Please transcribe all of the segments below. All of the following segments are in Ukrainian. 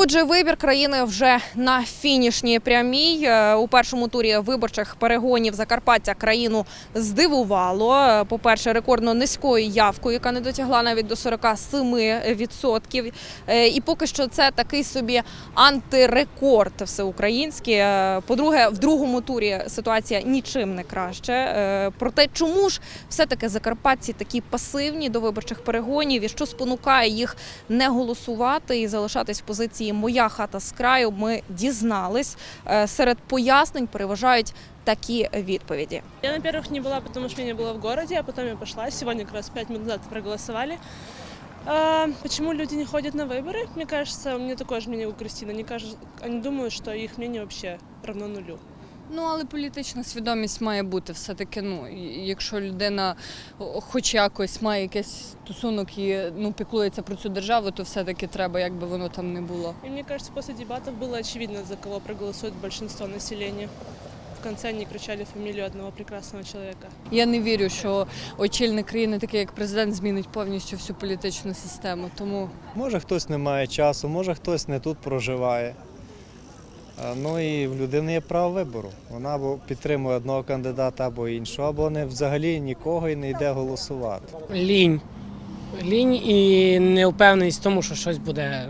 Отже, вибір країни вже на фінішній прямій. Е, У першому турі виборчих перегонів Закарпаття країну здивувало. Е, По-перше, рекордно низькою явкою, яка не дотягла навіть до 47%. Е, І поки що це такий собі антирекорд всеукраїнський. Е, По-друге, в другому турі ситуація нічим не краще. Проте, чому ж все-таки закарпатці такі пасивні до виборчих перегонів і що спонукає їх не голосувати і залишатись в позиції Моя хата з краю. Ми дізнались. Е, Серед пояснень переважають такі відповіді. Я, на первых не была, потому что меня не было в городе, а потом я пошла. Сегодня как раз пять минут назад проголосовали. А, почему люди не ходят на выборы? Мне кажется, у меня такое же мнение у Кристины. Они, кажут, они думают, что их мнение вообще равно нулю. Ну, але політична свідомість має бути все-таки. Ну, якщо людина хоч якось має якийсь стосунок і ну, піклується про цю державу, то все-таки треба, як би воно там не було. И мне кажется, после дебатов было очевидно, за кого проголосует большинство населения. В конце они кричали фамилию одного прекрасного человека. Я не вірю, що очільник країни, такий як президент, змінить повністю всю політичну систему. Тому Може хтось не має часу, може хтось не тут проживає. Ну і в людини є право вибору. Вона або підтримує одного кандидата, або іншого, або не взагалі нікого і не йде голосувати. лінь. Лінь і невпевненість в тому, що щось буде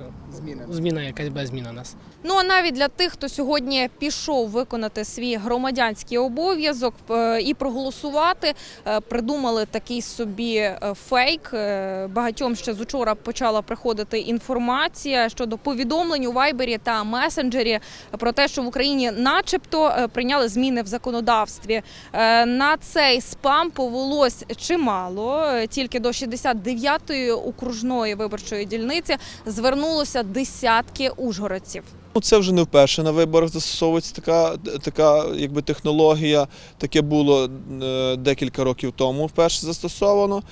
зміна, якась буде зміна нас. Ну а навіть для тих, хто сьогодні пішов виконати свій громадянський обов'язок е, і проголосувати, е, придумали такий собі е, фейк. Багатьом ще з учора почала приходити інформація щодо повідомлень у Вайбері та месенджері про те, що в Україні, начебто, прийняли зміни в законодавстві. На цей спам повелось чимало. Тільки до 69-ї окружної виборчої дільниці звернулося десятки ужгородців. Ну, це вже не вперше на виборах застосовується така, така якби, технологія. Таке було е, декілька років тому вперше застосовано.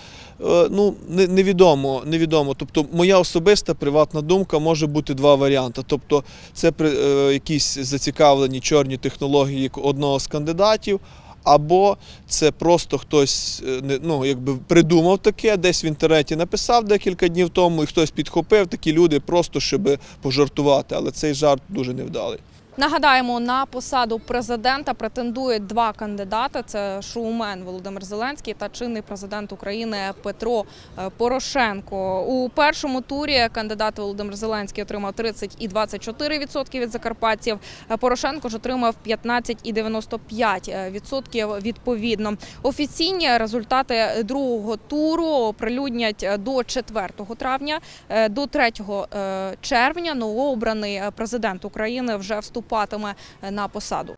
Е, ну, невідомо, невідомо. Тобто, моя особиста приватна думка може бути два варіанти. Тобто, це е, якісь зацікавлені чорні технології одного з кандидатів. Або це просто хтось е, ну, якби придумав таке, десь в інтернеті написав декілька днів тому, і хтось підхопив такі люди, просто щоб пожартувати. Але цей жарт дуже невдалий. Нагадаємо, на посаду президента претендують два кандидати: це шоумен Володимир Зеленський та чинний президент України Петро е, Порошенко. У першому турі кандидат Володимир Зеленський отримав 30,24% від закарпатців. Порошенко ж отримав 15,95% відповідно. Офіційні результати другого туру оприлюднять до 4 травня. Е, До 3 е, червня новообраний президент України вже вступатиме е, на посаду.